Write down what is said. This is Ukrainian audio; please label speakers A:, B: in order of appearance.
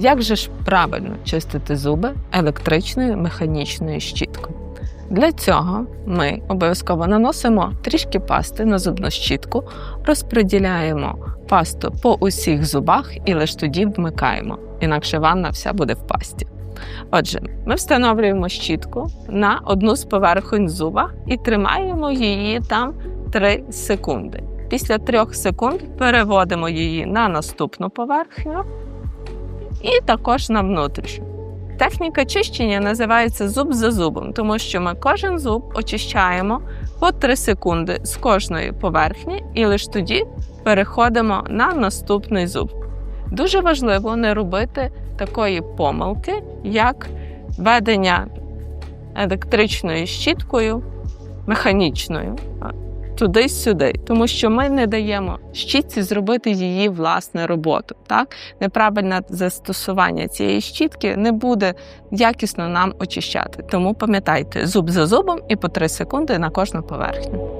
A: Як же ж правильно чистити зуби електричною механічною щіткою? Для цього ми обов'язково наносимо трішки пасти на зубну щітку, розподіляємо пасту по усіх зубах і лише тоді вмикаємо, інакше ванна вся буде в пасті. Отже, ми встановлюємо щітку на одну з поверхонь зуба і тримаємо її там 3 секунди. Після 3 секунд переводимо її на наступну поверхню і також на внутрішню. Техніка чищення називається зуб за зубом, тому що ми кожен зуб очищаємо по 3 секунди з кожної поверхні, і лише тоді переходимо на наступний зуб. Дуже важливо не робити такої помилки, як ведення електричною щіткою механічною туди-сюди, тому що ми не даємо щітці зробити її власне роботу. Так, неправильне застосування цієї щітки не буде якісно нам очищати. Тому пам'ятайте зуб за зубом і по 3 секунди на кожну поверхню.